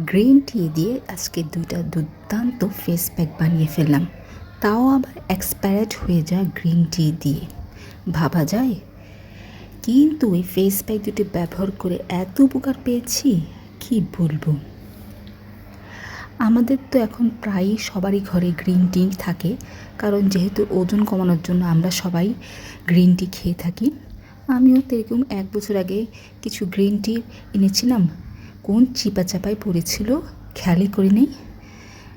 Green tea দিয়ে আজকে দুইটা দুর্দান্ত ফেস প্যাক বানিয়ে ফেললাম। তাও আবার এক্সপায়ার্ড হয়ে যায় গ্রিন টি দিয়ে। ভাবা যায়? কিন্তু এই ফেস প্যাক দুটি ব্যবহার করে এত উপকার পেয়েছি, কি বলব? আমাদের তো এখন প্রায়ই সবারই ঘরে গ্রিন টি থাকে, কারণ যেহেতু ওজন কমানোর জন্য আমরা সবাই গ্রিন টি খেয়ে থাকি। আমিও তো এরকম এক বছর আগে কিছু গ্রিন টি এনেছিলাম কোন চিপা চাপায় পড়েছিল খেয়ালই করি নেই।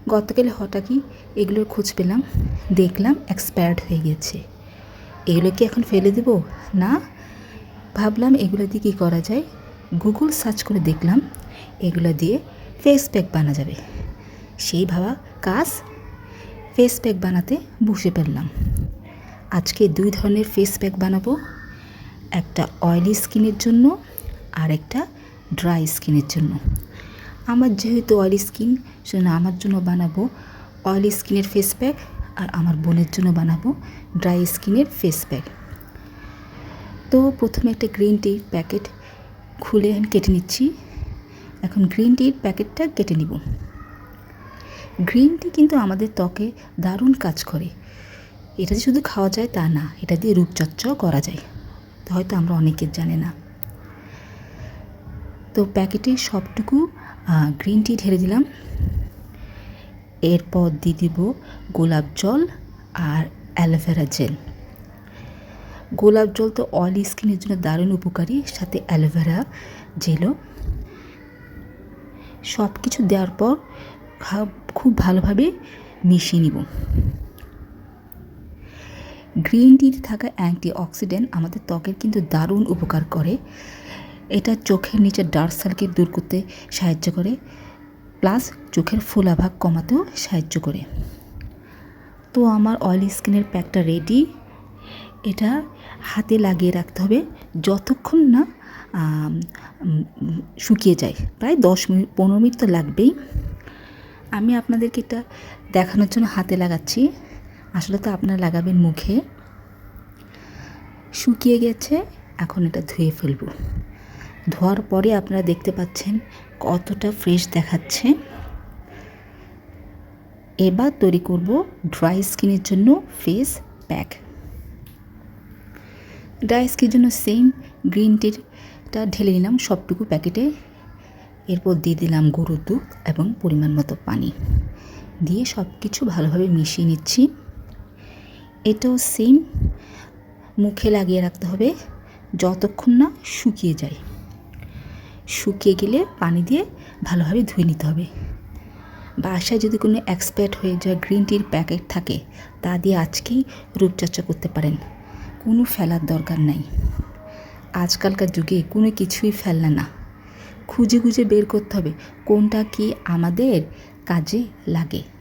গতকাল হঠাৎই এগুলোর খোঁজ পেলাম, দেখলাম এক্সপায়ার্ড হয়ে গেছে। এগুলো কি এখন ফেলে দেব? না। ভাবলাম এগুলো দিয়ে কী করা যায়? গুগল সার্চ করে দেখলাম, এগুলো দিয়ে ফেস প্যাক বানা যাবে। সেই ভাবা কাজ ফেস প্যাক বানাতে বসে পড়লাম। আজকে দুই ধরনের ফেস প্যাক বানাবো, একটা অয়েলি স্কিনের জন্য আর একটা ড্রাই স্কিনের জন্য। আমার যেহেতু অয়েলি স্কিন সেজন্য আমার জন্য বানাবো অয়েলি স্কিনের ফেস প্যাক আর আমার বোনের জন্য বানাবো ড্রাই স্কিনের ফেস প্যাক তো প্রথমে একটা গ্রিন টির প্যাকেট খুলে আমি কেটে নিচ্ছি। এখন গ্রিন টির প্যাকেটটা কেটে নিব। গ্রিন টি কিন্তু আমাদের ত্বকে দারুণ কাজ করে। এটা যে শুধু খাওয়া যায় তা না, এটা দিয়ে রূপচর্চাও করা যায়। হয়তো আমরা অনেকের জানে না। তো প্যাকেটে সবটুকু গ্রিন টি ঢেলে দিলাম। এরপর দিয়ে দিব গোলাপ জল আর অ্যালোভেরা জেল গোলাপ জল তো অয়েলি স্কিনের জন্য দারুণ উপকারী, সাথে অ্যালোভেরা জেলও সব কিছু দেওয়ার পর খুব ভালোভাবে মিশিয়ে নিব। গ্রিন টিতে থাকা অ্যান্টি অক্সিডেন্ট আমাদের ত্বকের কিন্তু দারুণ উপকার করে। এটা চোখের নিচে ডার্ক সার্কেল দূর করতে সাহায্য করে প্লাস চোখের ফোলাভাগ কমাতেও সাহায্য করে। তো আমার অয়েলি স্কিনের প্যাকটা রেডি এটা হাতে লাগিয়ে রাখতে হবে যতক্ষণ না শুকিয়ে যায়। প্রায় দশ মিনিট, পনেরো মিনিট তো লাগবেই। আমি আপনাদেরকে এটা দেখানোর জন্য হাতে লাগাচ্ছি। আসলে তো আপনারা লাগাবেন মুখে। শুকিয়ে গেছে, এখন এটা ধুয়ে ফেলব। ধোয়ার পরে আপনারা দেখতে পাচ্ছেন কতটা ফ্রেশ দেখাচ্ছে। এবার তৈরি করব ড্রাই স্কিনের জন্য ফেস প্যাক ড্রাই স্কিনের জন্য সেম গ্রিন টিটা ঢেলে নিলাম, সবটুকু প্যাকেটে এরপর দিয়ে দিলাম গরুর দুধ এবং পরিমাণ মতো পানি। দিয়ে সব কিছু ভালোভাবে মিশিয়ে নিচ্ছি। এটাও সেম মুখে লাগিয়ে রাখতে হবে, যতক্ষণ না শুকিয়ে যায়। শুকিয়ে গেলে পানি দিয়ে ভালোভাবে ধুয়ে নিতে হবে। বাসায় যদি কোনো এক্সপায়ার্ড হয়ে যায় গ্রিন টির প্যাকেট থাকে, তা দিয়ে আজকেই রূপচর্চা করতে পারেন। কোনো ফেলার দরকার নাই। আজকালকার যুগে কোনো কিছুই ফেলনা না। খুঁজে খুঁজে বের করতে হবে কোনটা কি আমাদের কাজে লাগে।